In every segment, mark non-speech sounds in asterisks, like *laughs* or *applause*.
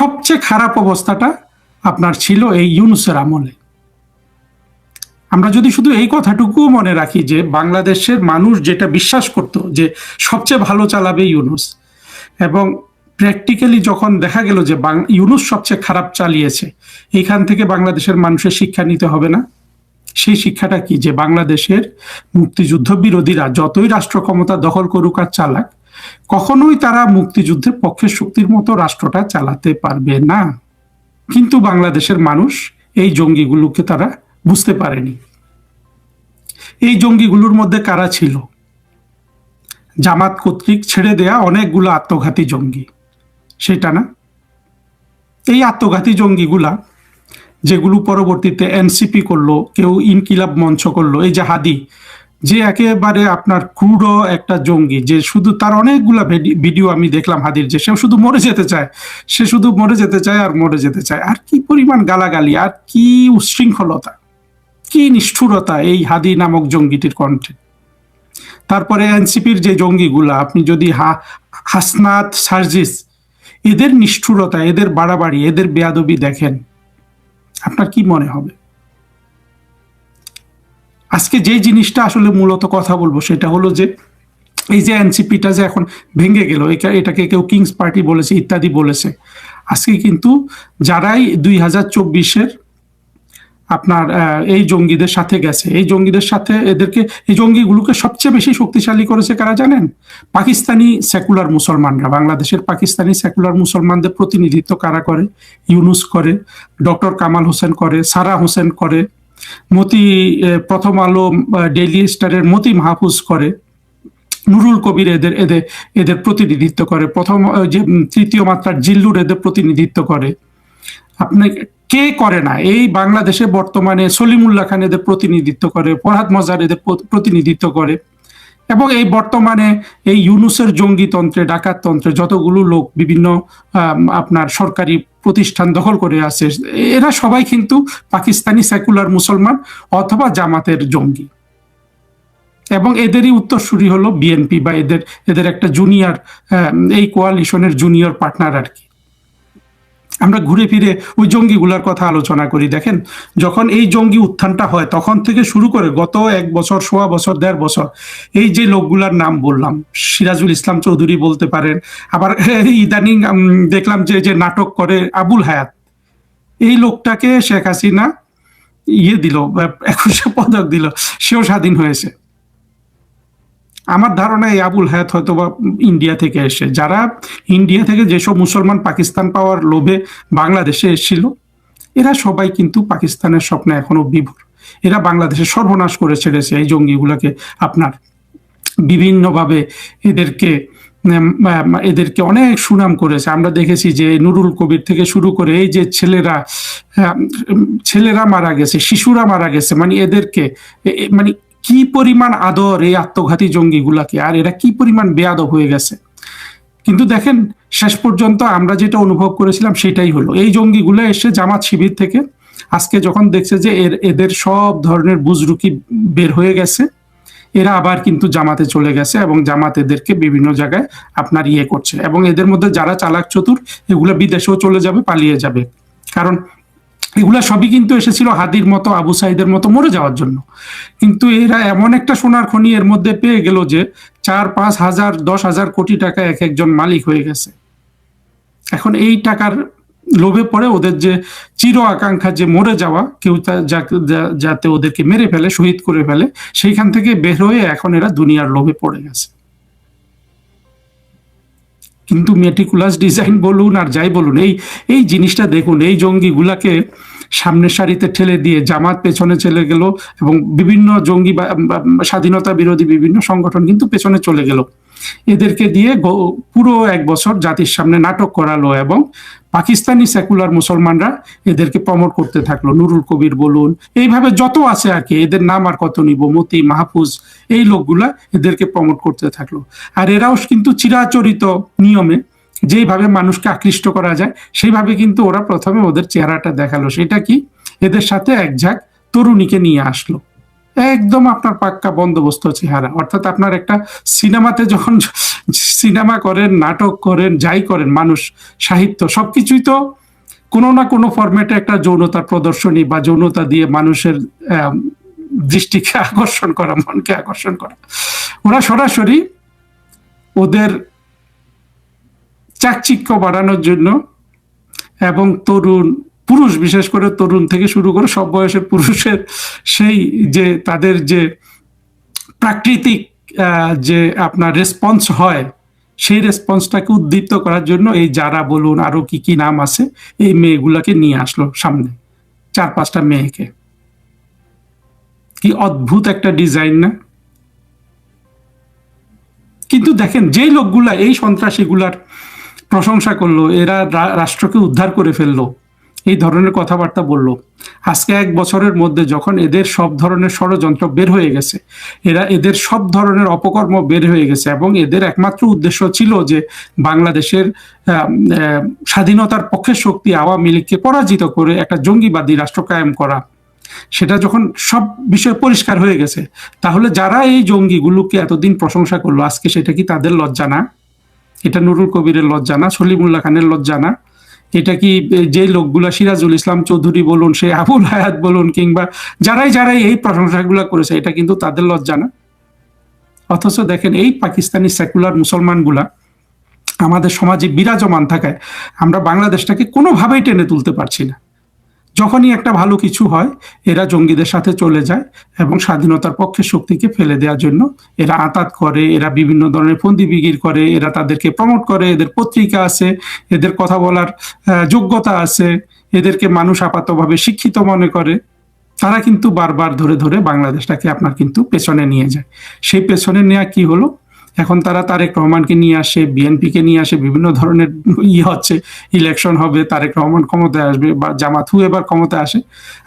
সবচেয়ে খারাপ অবস্থাটা আপনার ছিল এই ইউনুসের আমলে। আমরা যদি শুধু এই কথাটুকু মনে রাখি যে বাংলাদেশের মানুষ যেটা বিশ্বাস করত যে সবচেয়ে ভালো চালাবে ইউনুস, এবং প্র্যাকটিক্যালি যখন দেখা গেল যে ইউনুস সবচেয়ে খারাপ চালিয়েছে, এইখান থেকে বাংলাদেশের মানুষের শিক্ষা নিতে হবে না। সেই শিক্ষাটা কি? যে বাংলাদেশের মুক্তিযুদ্ধ বিরোধীরা যতই রাষ্ট্র ক্ষমতা দখল করুক আর চালাক কখনোই তারা মুক্তিযুদ্ধের পক্ষের শক্তির মতো রাষ্ট্রটা চালাতে পারবে না। কিন্তু বাংলাদেশের মানুষ এই জঙ্গিগুলোকে তারা বুঝতে পারেনি। এই জঙ্গিগুলোর মধ্যে কারা ছিল? জামাত কর্তৃক ছেড়ে দেয়া অনেকগুলো আত্মঘাতী জঙ্গি। সেটা না। এই আত্মঘাতী জঙ্গিগুলা যেগুলো পরবর্তীতে এনসিপি করল, কেউ ইনকিলাব মঞ্চ করল, এই যে হাদি যে একেবারে আপনার ক্রুড একটা জঙ্গি, যে শুধু তার অনেকগুলা ভিডি- ভিডিও আমি দেখলাম হাদির, যে সে শুধু মরে যেতে চায়। সে শুধু মরে যেতে চায় আর মরে যেতে চায়। আর কি পরিমাণ গালাগালি, আর কি উচ্ছৃঙ্খলতা কি নিষ্ঠুরতা এই হাদি নামক জঙ্গিটির কণ্ঠে। তারপরে এনসিপির যে জঙ্গিগুলা, আপনি যদি হা, হাসনাত সার্জিস, এদের নিষ্ঠুরতা, এদের বাড়াবাড়ি, এদের বেয়াদবি দেখেন, আপনার কি মনে হবে? আজকে যে জিনিসটা আসলে মূলত কথা বলব সেটা হলো যে এই যে এনসিপিটা যে এখন ভেঙে গেল এটাকে কেউ কিংস পার্টি বলেছে, ইত্যাদি বলেছে। আজকে কিন্তু যারাই দুই হাজার চব্বিশের আপনার এই জঙ্গিদের সাথে গেছে, এই জঙ্গিদের সাথে এদেরকে, এই জঙ্গিগুলোকে সবচেয়ে বেশি শক্তিশালী করেছে কারা জানেন? পাকিস্তানি সেকুলার মুসলমানরা, বাংলাদেশের পাকিস্তানি সেকুলার মুসলমানদের প্রতিনিধিত্ব কারা করে? ইউনুস করে, ডক্টর কামাল হোসেন করে, সারা হোসেন করে মতি প্রথম আলো ডেইলি স্টারের মতি মাহফুজ করে। নুরুল কবির এদের এদের এদের প্রতিনিধিত্ব করে। প্রথম যে তৃতীয় মাত্রার জিল্লুর এদের প্রতিনিধিত্ব করে। আপনি, কে করে না? এই বাংলাদেশে বর্তমানে সলিমুল্লাহ খান এদের প্রতিনিধিত্ব করে, ফরহাদ মজার এদের প্রতিনিধিত্ব করে। এবং এই বর্তমানে এই ইউনুসের জঙ্গিতন্ত্রে ডাকাততন্ত্রে যতগুলো লোক বিভিন্ন আপনার সরকারি প্রতিষ্ঠান দখল করে আছে, এরা সবাই কিন্তু পাকিস্তানি সেকুলার মুসলমান অথবা জামাতের জঙ্গি। এবং এদেরই উত্তরসূরি হলো বিএনপি বা এদের এদের একটা জুনিয়র এই কোয়ালিশনের জুনিয়র পার্টনার আর কি। আমরা ঘুরে ফিরে ওই জঙ্গিগুলার কথা আলোচনা করি। দেখেন, যখন এই জঙ্গি উত্থানটা হয়, তখন থেকে শুরু করে গত এক বছর, সোয়া বছর, দেড় বছর, এই যে লোকগুলার নাম বললাম, সিরাজুল ইসলাম চৌধুরী বলতে পারেন, আবার ইদানিং দেখলাম যে যে নাটক করে আবুল হায়াত, এই লোকটাকে শেখ হাসিনা ইয়ে দিল, একুশে পদক দিল, সেও স্বাধীন হয়েছে। আমার ধারণা এই আবুল হায়াত হয়তো বা ইন্ডিয়া থেকে এসে, যারা ইন্ডিয়া থেকে যেসব মুসলমান পাকিস্তান পাওয়ার লোভে বাংলাদেশে এসেছিল, এরা সবাই কিন্তু পাকিস্তানের স্বপ্নে এখনও বিভোর। এরা বাংলাদেশে সর্বনাশ করে ছেড়েছে এই জঙ্গিগুলোকে আপনার বিভিন্নভাবে এদেরকে এদেরকে অনেক সুনাম করেছে। আমরা দেখেছি যে নুরুল কবির থেকে শুরু করে এই যে ছেলেরা ছেলেরা মারা গেছে, শিশুরা মারা গেছে মানে এদেরকে মানে কি পরিমাণ আদর এই আত্মঘাতী জঙ্গিগুলাকে? আর এরা কি পরিমাণ বেয়াদব হয়ে গেছে? কিন্তু দেখেন, শেষ পর্যন্ত আমরা যেটা অনুভব করেছিলাম সেটাই হলো। এই জঙ্গিগুলো এসে জামাত শিবির থেকে আজকে যখন দেখছে যে এর, এদের সব ধরনের বুজরুকি বের হয়ে গেছে, এরা আবার কিন্তু জামাতে চলে গেছে এবং জামাত এদেরকে বিভিন্ন জায়গায় আপনার ইয়ে করছে। এবং এদের মধ্যে যারা চালাক চতুর, এগুলো বিদেশেও চলে যাবে, পালিয়ে যাবে। কারণ এগুলা সবই কিন্তু এসেছিল হাদির মতো, আবু সাইদের মতো মরে যাওয়ার জন্য। কিন্তু এরা এমন একটা সোনার খনি এর মধ্যে পেয়ে গেল যে চার, পাঁচ হাজার, দশ হাজার কোটি টাকা এক একজন মালিক হয়ে গেছে। এখন এই টাকার লোভে পড়ে ওদের যে চির আকাঙ্ক্ষা যে মরে যাওয়া, কেউ যাতে ওদেরকে মেরে ফেলে, শহীদ করে ফেলে, সেইখান থেকে বের হয়ে এখন এরা দুনিয়ার লোভে পড়ে গেছে। কিন্তু মেটিকুলাস ডিজাইন বলুন আর যাই বলুন, এই এই জিনিসটা দেখুন, এই জঙ্গিগুলাকে সামনের সারিতে ঠেলে দিয়ে জামাত পেছনে চলে গেল এবং বিভিন্ন জঙ্গি স্বাধীনতা বিরোধী বিভিন্ন সংগঠন কিন্তু পেছনে চলে গেল। এদেরকে দিয়ে পুরো এক বছর জাতির সামনে নাটক করালো এবং পাকিস্তানি সেকুলার মুসলমানরা এদেরকে প্রমোট করতে থাকল। নুরুল কবির বলুন, এইভাবে যত আছে আর কি, এদের নাম আর কত নিব, মতি, মাহফুজ, এই লোকগুলা এদেরকে প্রমোট করতে থাকল। আর এরাও কিন্তু চিরাচরিত নিয়মে যেইভাবে মানুষকে আকৃষ্ট করা যায়, সেইভাবে কিন্তু ওরা প্রথমে ওদের চেহারাটা দেখাল। সেটা কি? এদের সাথে এক ঝাঁক তরুণীকে নিয়ে আসলো। একদম আপনার পাক্কা বন্দোবস্ত চেহারা। অর্থাৎ আপনার একটা সিনেমাতে যখন সিনেমা করেন, নাটক করেন, যাই করেন, মানুষ, সাহিত্য, সবকিছুই তো কোনো না কোনো ফরম্যাটে একটা যৌনতার প্রদর্শনী বা যৌনতা দিয়ে মানুষের দৃষ্টিকে *laughs* আকর্ষণ করা, মনকে আকর্ষণ করা। ওরা সরাসরি ওদের চাকচিক্য বাড়ানোর জন্য এবং তরুণ, পুরুষ, বিশেষ করে তরুণ থেকে শুরু করে সব বয়সের পুরুষের সেই যে তাদের যে প্রাকৃতিক যে আপনার রেসপন্স হয়, সেই রেসপন্সটাকে উদ্দীপ্ত করার জন্য এই যারা বলুন আরও কি কি নাম আছে, এই মেয়েগুলাকে নিয়ে আসলো সামনে, চার পাঁচটা মেয়েকে। কি অদ্ভুত একটা ডিজাইন না? কিন্তু দেখেন, যেই লোকগুলা, এই সন্ত্রাসীগুলার প্রশংসা করল, এরা রাষ্ট্রকে উদ্ধার করে ফেলল, এই ধরনের কথাবার্তা বলল। আজকে এক বছরের মধ্যে যখন এদের সব ধরনের ষড়যন্ত্র বের হয়ে গেছে, এরা এদের সব ধরনের অপকর্ম বের হয়ে গেছে এবং এদের একমাত্র উদ্দেশ্য ছিল যে বাংলাদেশের স্বাধীনতার পক্ষের শক্তি আওয়ামী লীগকে পরাজিত করে একটা জঙ্গিবাদী রাষ্ট্র কায়েম করা। সেটা যখন সব বিষয় পরিষ্কার হয়ে গেছে, তাহলে যারা এই জঙ্গিগুলোকে এতদিন প্রশংসা করল, আজকে সেটা কি তাদের লজ্জা না? এটা নুরুল কবিরের লজ্জা না, সলিমুল্লাহ খানের লজ্জা না। এটা কি যে লোকগুলা সিরাজুল ইসলাম চৌধুরী বলুন, সে আবুল হায়াত বলুন, কিংবা যারাই যারাই এই প্রশংসাগুলো করেছে, এটা কিন্তু তাদের লজ্জা না। অথচ দেখেন, এই পাকিস্তানি সেকুলার মুসলমানগুলা আমাদের সমাজে বিরাজমান থাকায় আমরা বাংলাদেশটাকে কোনোভাবেই টেনে তুলতে পারছি না। যখনই একটা ভালো কিছু হয়, এরা জঙ্গিদের সাথে চলে যায় এবং স্বাধীনতার পক্ষে শক্তিকে ফেলে দেওয়ার জন্য এরা আতাত করে, এরা বিভিন্ন ধরনের ফন্দি বিগির করে, এরা তাদেরকে প্রমোট করে, এদের পত্রিকা আছে, এদের কথা বলার যোগ্যতা আছে, এদেরকে মানুষ আপাতভাবে শিক্ষিত মনে করে। তারা কিন্তু বারবার ধরে ধরে বাংলাদেশটাকে আপনার কিন্তু পেছনে নিয়ে যায়। সেই পেছনে নেওয়া কি হলো? এখন তারা তারেক রহমানকে নিয়ে আসে, বিএনপিকে নিয়ে আসে, বিভিন্ন ধরনের ইয়ে হচ্ছে ইলেকশন হবে, তারেক রহমান ক্ষমতায় আসবে বা জামাত হু এবার ক্ষমতায় আসে।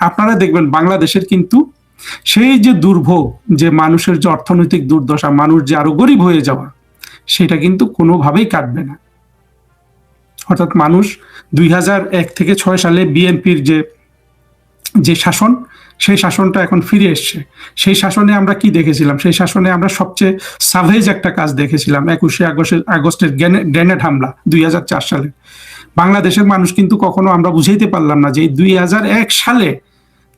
আপনারা দেখবেন বাংলাদেশের কিন্তু সেই যে দুর্ভোগ, যে মানুষের যে অর্থনৈতিক দুর্দশা, মানুষ যে আরও গরিব হয়ে যাওয়া, সেটা কিন্তু কোনোভাবেই কাটবে না। অর্থাৎ মানুষ দুই থেকে ছয় সালে বিএনপির যে যে শাসন সেই শাসনটা এখন ফিরে এসছে। সেই শাসনে আমরা কি দেখেছিলাম? সেই শাসনে আমরা সবচেয়ে সাভেজ একটা কাজ দেখেছিলাম একুশে আগস্টের আগস্টের গ্রেনেড হামলা দুই হাজার চার সালে। বাংলাদেশের মানুষ কিন্তু কখনো আমরা বুঝাইতে পারলাম না যে দুই হাজার এক সালে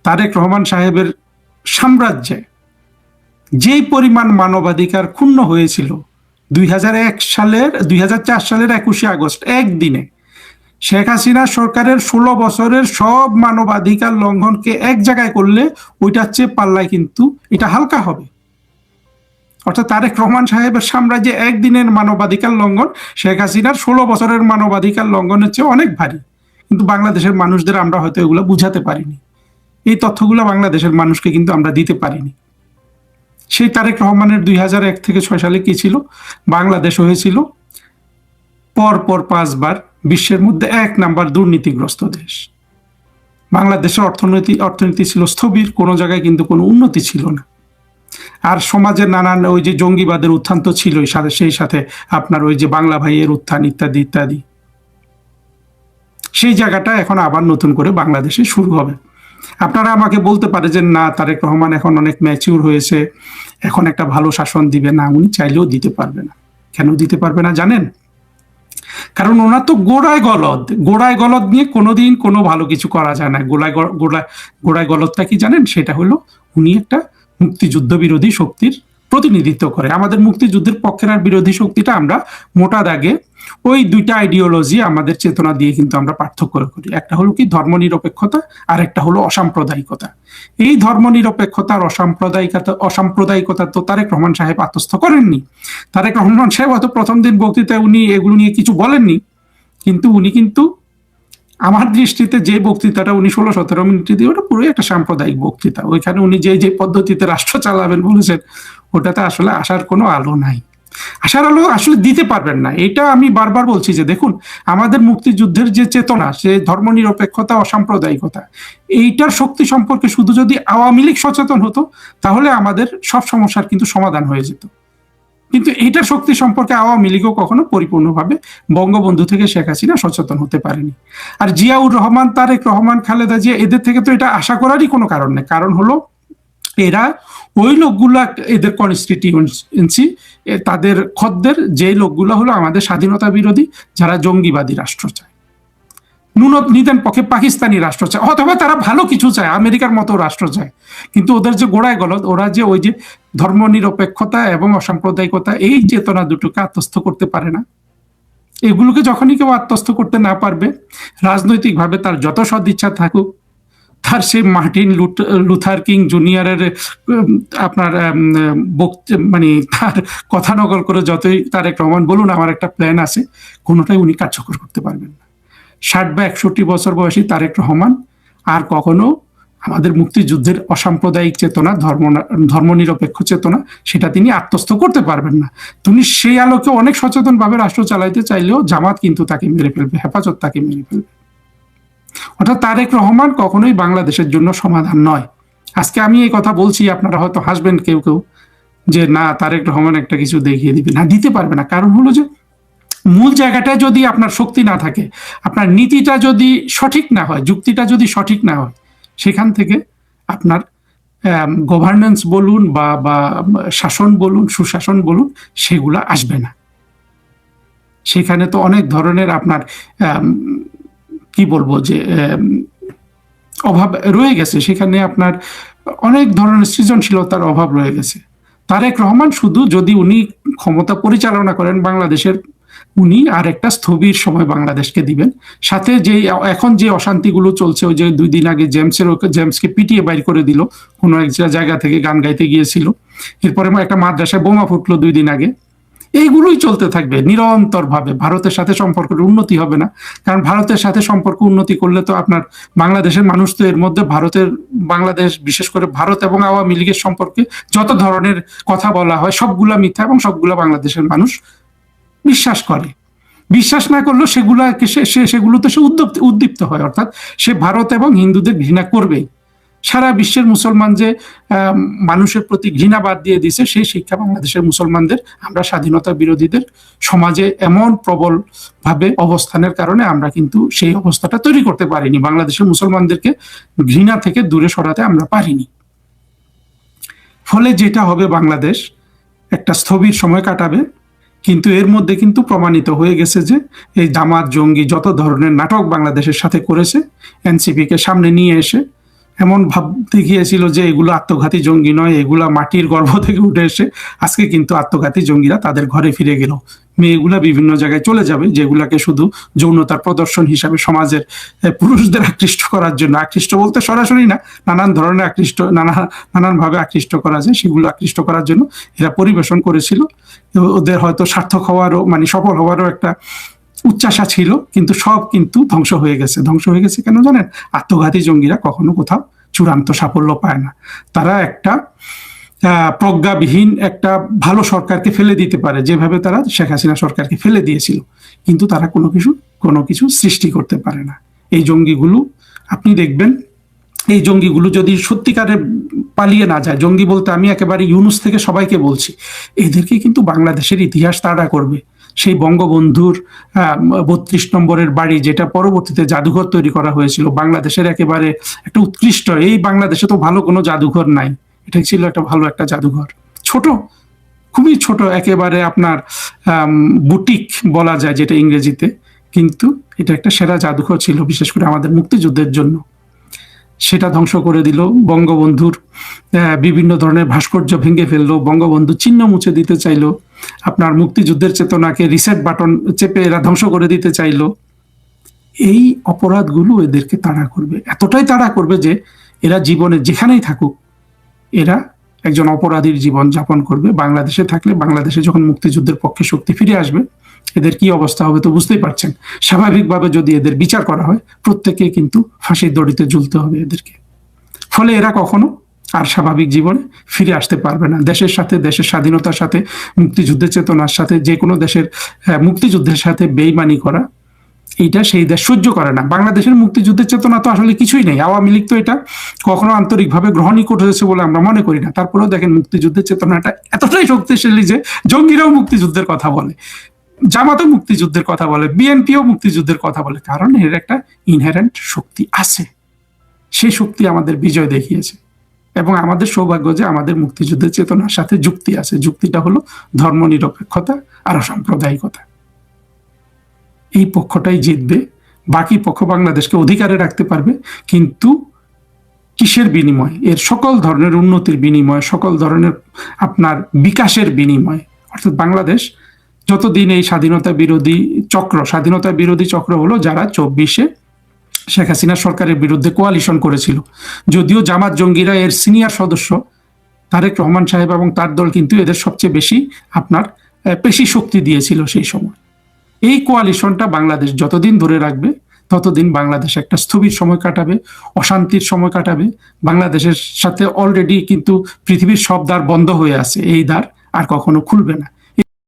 তারেক রহমান সাহেবের সাম্রাজ্যে যেই পরিমাণ মানবাধিকার ক্ষুণ্ণ হয়েছিল, দুই হাজার এক সালের, দুই হাজার চার সালের একুশে আগস্ট, একদিনে শেখ হাসিনা সরকারের ষোলো বছরের সব মানবাধিকার লঙ্ঘনকে এক জায়গায় করলে ওইটার চেয়ে পাল্লায় কিন্তু এটা হালকা হবে। অর্থাৎ তারেক রহমান সাহেবের সাম্রাজ্যে একদিনের মানবাধিকার লঙ্ঘন, শেখ হাসিনার ষোলো বছরের মানবাধিকার লঙ্ঘনের চেয়ে অনেক ভারী। কিন্তু বাংলাদেশের মানুষদের আমরা হয়তো এগুলো বুঝাতে পারিনি। এই তথ্যগুলো বাংলাদেশের মানুষকে কিন্তু আমরা দিতে পারিনি। সেই তারেক রহমানের দুই হাজার এক থেকে ছয় সালে কি ছিল? বাংলাদেশ হয়েছিল পর পর পাঁচবার বিশ্বের মধ্যে এক নাম্বার দুর্নীতিগ্রস্ত দেশ। বাংলাদেশের অর্থনীতি অর্থনীতি ছিল স্থবির, কোনো জায়গায় কিন্তু কোনো উন্নতি ছিল না। আর সমাজের নানান ওই যে জঙ্গিবাদের উত্থান তো ছিলই, সাথে সেই সাথে আপনার ওই যে বাংলা ভাইয়ের উত্থান ইত্যাদি ইত্যাদি। সেই জায়গাটা এখন আবার নতুন করে বাংলাদেশে শুরু হবে। আপনারা আমাকে বলতে পারে যে, না, তারেক রহমান এখন অনেক ম্যাচিউর হয়েছে, এখন একটা ভালো শাসন দিবে। না, উনি চাইলেও দিতে পারবে না। কেন দিতে পারবে না জানেন? কারণ ওনার তো গোড়ায় গলদ। গোড়ায় গলদ নিয়ে কোনোদিন কোনো ভালো কিছু করা যায় না। গোড়ায় গ- গোড়ায় গোড়ায় গলদটা কি জানেন? সেটা হলো উনি একটা মুক্তিযুদ্ধ বিরোধী শক্তির প্রতিনিধিত্ব করে। আমাদের মুক্তিযুদ্ধের পক্ষের আর বিরোধী শক্তিটা আমরা মোটা দাগে ওই দুইটা আইডিওলজি আমাদের চেতনা দিয়ে কিন্তু আমরা পার্থক্য করি। একটা হলো কি ধর্মনিরপেক্ষতা আর একটা হলো অসাম্প্রদায়িকতা। এই ধর্মনিরপেক্ষতা আর অসাম্প্রদায়িকতা অসাম্প্রদায়িকতা তো তারেক রহমান সাহেব আত্মস্থ করেননি। তারেক রহমান সাহেব হয়তো প্রথম দিন বক্তৃতায় উনি এগুলো নিয়ে কিছু বলেননি, কিন্তু উনি কিন্তু আমার দৃষ্টিতে যে বক্তৃতাটা উনি ষোলো সতেরো মিনিট দিয়ে ওটা পুরোই একটা সাম্প্রদায়িক বক্তৃতা। ওইখানে উনি যে যে পদ্ধতিতে রাষ্ট্র চালাবেন বলেছেন, ওটাতে আসলে আসার কোনো আলো নাই। আশার আলো আসলে দিতে পারবেন না। এটা আমি বারবার বলছি যে দেখুন, আমাদের মুক্তিযুদ্ধের যে চেতনা, সে ধর্মনিরপেক্ষতা, অসাম্প্রদায়িকতা, এইটার শক্তি সম্পর্কে শুধু যদি আওয়ামী লীগ সচেতন হতো, তাহলে আমাদের সব সমস্যার কিন্তু সমাধান হয়ে যেত। কিন্তু এইটার শক্তি সম্পর্কে আওয়ামী লীগও কখনো পরিপূর্ণভাবে বঙ্গবন্ধু থেকে শেখ হাসিনা সচেতন হতে পারেনি। আর জিয়াউর রহমান, তারেক রহমান, খালেদা জিয়া, এদের থেকে তো এটা আশা করারই কোনো কারণ নেই। কারণ হলো এরা ওই লোকগুলা এদের কনস্টিটিউয়েন্সি তাদের খদ্দের যে লোকগুলো হলো আমাদের স্বাধীনতা বিরোধী, যারা জঙ্গিবাদী রাষ্ট্র চায়। নুনত নিদেন পক্ষে পাকিস্তানি রাষ্ট্র চায়। অথবা তারা ভালো কিছু চায়, আমেরিকার মতো রাষ্ট্র চায়। কিন্তু ওদের যে গোড়ায় গলত ওরা যে ওই যে ধর্ম নিরপেক্ষতা এবং অসাম্প্রদায়িকতা, এই চেতনা দুটোকে আত্মস্থ করতে পারে না। এগুলোকে যখনই কেউ আত্মস্থ করতে না পারবে, রাজনৈতিকভাবে তার যত সদিচ্ছা থাকুক তার সেই মার্টিন লুথার কিং জুনিয়রের আপনার মানে তার কথা নকল করে যতই তার তারেক রহমান বলুন, আমার একটা প্ল্যান আছে, কোনোটাই উনি কার্যকর করতে পারবেন না। ষাট বা একষট্টি বছর বয়সী তারেক রহমান, আর কখনো আমাদের মুক্তিযুদ্ধের অসাম্প্রদায়িক চেতনা, ধর্ম, ধর্মনিরপেক্ষ চেতনা, সেটা তিনি আত্মস্থ করতে পারবেন না। তিনি সেই আলোকে অনেক সচেতনভাবে রাষ্ট্র চালাইতে চাইলেও জামাত কিন্তু তাকে মেরে ফেলবে, হেফাজত তাকে মেরে ফেলবে। অর্থাৎ তারেক রহমান কখনোই বাংলাদেশের জন্য সমাধান নয়। আজকে আমি এই কথা বলছি, আপনারা হয়তো হাসবেন কেউ কেউ যে, না, তারেক রহমান একটা কিছু দেখিয়ে দিবে। না, দিতে পারবে না। কারণ হলো যে, মূল জায়গাটা যদি আপনার শক্তি না থাকে, আপনার নীতিটা যদি সঠিক না হয়, যুক্তিটা যদি সঠিক না হয়, সেখান থেকে আপনার গভর্নেন্স বলুন বা বা, শাসন বলুন, সুশাসন বলুন, সেগুলো আসবে না। সেখানে তো অনেক ধরনের আপনার কি বলব যে অভাব রয়ে গেছে। সেখানে আপনার অনেক ধরনের সৃজনশীলতার অভাব রয়ে গেছে। তারেক রহমান শুধু যদি উনি ক্ষমতা পরিচালনা করেন বাংলাদেশের, উনি আর একটা স্থবির সময় বাংলাদেশকে দিবেন। সাথে যে, এখন যে অশান্তিগুলো চলছে, ওই যে দুই দিন আগে জেমসের, জেমসকে পিটিয়ে বাইর করে দিল। কোনো এক জায়গা থেকে গান গাইতে গিয়েছিল। এরপরে একটা মাদ্রাসায় বোমা ফুটলো দুই দিন আগে। এইগুলোই চলতে থাকবে নিরন্তর ভাবে ভারতের সাথে সম্পর্কের উন্নতি হবে না। কারণ ভারতের সাথে সম্পর্ক উন্নতি করলে তো আপনার বাংলাদেশের মানুষ তো এর মধ্যে ভারতের বাংলাদেশ, বিশেষ করে ভারত এবং আওয়ামী লীগের সম্পর্কে যত ধরনের কথা বলা হয়, সবগুলা মিথ্যা এবং সবগুলা বাংলাদেশের মানুষ বিশ্বাস করে। বিশ্বাস না করলেও সেগুলা সেগুলোতে সে উদ্দীপ্ত হয়। অর্থাৎ সে ভারত এবং হিন্দুদের ঘৃণা করবেই। সারা বিশ্বের মুসলমান যে মানুষের প্রতি ঘৃণা বাদ দিয়ে দিছে সেই শিক্ষা বাংলাদেশের মুসলমানদের, আমরা স্বাধীনতা বিরোধীদের সমাজে এমন প্রবল ভাবে অবস্থানের কারণে আমরা কিন্তু সেই অবস্থাটা তৈরি করতে পারিনি। বাংলাদেশের মুসলমানদেরকে ঘৃণা থেকে দূরে সরাতে আমরা পারিনি। ফলে যেটা হবে বাংলাদেশ, একটা স্থবির সময় কাটাবে, কিন্তু এর মধ্যে কিন্তু প্রমাণিত হয়ে গেছে যে, এই জামাত, জঙ্গি যত ধরনের নাটক বাংলাদেশের সাথে করেছে, এনসিপিকে সামনে নিয়ে এসে এমন ভাব দেখিয়েছিল যে এগুলো আত্মঘাতী জঙ্গি নয়, এগুলা মাটির গর্ভ থেকে উঠে এসে আজকে কিন্তু আত্মঘাতী জঙ্গিরা তাদের ঘরে ফিরে গেল। মেয়েগুলা বিভিন্ন জায়গায় চলে যাবে, যেগুলাকে শুধু যৌনতার প্রদর্শন হিসাবে সমাজের পুরুষদের আকৃষ্ট করার জন্য। আকৃষ্ট বলতে সরাসরি না, নানান ধরনের আকৃষ্ট, নানা, নানানভাবে আকৃষ্ট করা যায়, সেগুলো আকৃষ্ট করার জন্য এরা পরিবেশন করেছিল। ওদের হয়তো সার্থক হওয়ারও মানে সফল হওয়ারও একটা উচ্চাসা ছিল, কিন্তু সব কিন্তু ধ্বংস হয়ে গেছে। ধ্বংস হয়ে গেছে কেন জানেন? আত্মঘাতী জঙ্গিরা কখনো কোথাও চূড়ান্ত সাফল্য পায় না। তারা একটা প্রজ্ঞাবিহীন একটা ভালো সরকারকে ফেলে দিতে পারে, যেভাবে তারা শেখ হাসিনা সরকারকে ফেলে দিয়েছিল। কিন্তু তারা কোনো কিছু কোনো কিছু সৃষ্টি করতে পারে না। এই জঙ্গিগুলো, আপনি দেখবেন, এই জঙ্গিগুলো যদি সত্যিকারে পালিয়ে না যায়, জঙ্গি বলতে আমি একেবারে ইউনুস থেকে সবাইকে বলছি, এদেরকে কিন্তু বাংলাদেশের ইতিহাস তাড়া করবে। সেই বঙ্গবন্ধুর বত্রিশ নম্বরের বাড়ি যেটা পরবর্তীতে জাদুঘর তৈরি করা হয়েছিল, বাংলাদেশের একেবারে একটা উৎকৃষ্ট, এই বাংলাদেশে তো ভালো কোনো জাদুঘর নাই। এটা ছিল একটা ভালো একটা জাদুঘর। ছোট, খুবই ছোট, একেবারে আপনার বুটিক বলা যায় যেটা ইংরেজিতে, কিন্তু এটা একটা সেরা জাদুঘর ছিল, বিশেষ করে আমাদের মুক্তিযুদ্ধের জন্য। সেটা ধ্বংস করে দিল, বঙ্গবন্ধুর বিভিন্ন ধরনের ভাস্কর্য ভেঙে ফেলল, বঙ্গবন্ধু চিহ্ন মুছে দিতে চাইলো আপনার মুক্তিযুদ্ধের চেতনাকে রিসেট বাটন চেপে এরা ধ্বংস করে দিতে চাইলো। এই অপরাধগুলো এদেরকে তাড়া করবে। এতটাই তাড়া করবে যে এরা জীবনে যেখানেই থাকুক, এরা একজন অপরাধীর জীবন যাপন করবে। বাংলাদেশে থাকলে বাংলাদেশে যখন মুক্তিযুদ্ধের পক্ষে শক্তি ফিরে আসবে, এদের কি অবস্থা হবে তো বুঝতেই পারছেন। স্বাভাবিকভাবে যদি এদের বিচার করা হয় প্রত্যেকে কিন্তু ফাঁসির দড়িতে ঝুলতে হবে এদেরকে। ফলে এরা কখনো আর স্বাভাবিক জীবনে ফিরে আসতে পারবে না। দেশের সাথে, দেশের স্বাধীনতার সাথে, মুক্তিযুদ্ধের চেতনার সাথে, যে কোনো দেশের মুক্তিযুদ্ধের সাথে বেইমানি করা এইটা সেই দেশ সহ্য করে না। বাংলাদেশের মুক্তিযুদ্ধের চেতনা তো আসলে কিছুই নেই। আওয়ামী লীগ তো এটা কখনো আন্তরিকভাবে গ্রহণই করেছে বলে আমরা মনে করি না। তারপরেও দেখেন মুক্তিযুদ্ধের চেতনাটা এতটাই শক্তিশালী যে জঙ্গিরাও মুক্তিযুদ্ধের কথা বলে, জামাতও মুক্তিযুদ্ধের কথা বলে, বিএনপিও মুক্তিযুদ্ধের কথা বলে। কারণ এর একটা ইনহেরেন্ট শক্তি আছে। সেই শক্তি আমাদের বিজয় দেখিয়েছে। এবং আমাদের সৌভাগ্য যে আমাদের মুক্তিযুদ্ধের চেতনার সাথে যুক্তি আছে। যুক্তিটা হলো ধর্মনিরপেক্ষতা আর অসাম্প্রদায়িকতা। এই পক্ষটাই জিতবে। বাকি পক্ষ বাংলাদেশকে অধিকারে রাখতে পারবে। কিন্তু কিসের বিনিময়? এর সকল ধরনের উন্নতির বিনিময়, সকল ধরনের আপনার বিকাশের বিনিময়। অর্থাৎ বাংলাদেশ যতদিন এই স্বাধীনতা বিরোধী চক্র, স্বাধীনতা বিরোধী চক্র হলো যারা চব্বিশে শেখ হাসিনা সরকারের বিরুদ্ধে কোয়ালিশন করেছিল। যদিও জামাত জঙ্গিরা এর সিনিয়র সদস্য তারেক রহমান সাহেব এবং তার দল কিন্তু এদের সবচেয়ে বেশি আপনার পেশি শক্তি দিয়েছিল সেই সময়। এই কোয়ালিশনটা বাংলাদেশ যতদিন ধরে রাখবে, ততদিন বাংলাদেশ একটা স্থবির সময় কাটাবে, অশান্তির সময় কাটাবে। বাংলাদেশের সাথে অলরেডি কিন্তু পৃথিবীর সব দ্বার বন্ধ হয়ে আছে, এই দ্বার আর কখনো খুলবে না।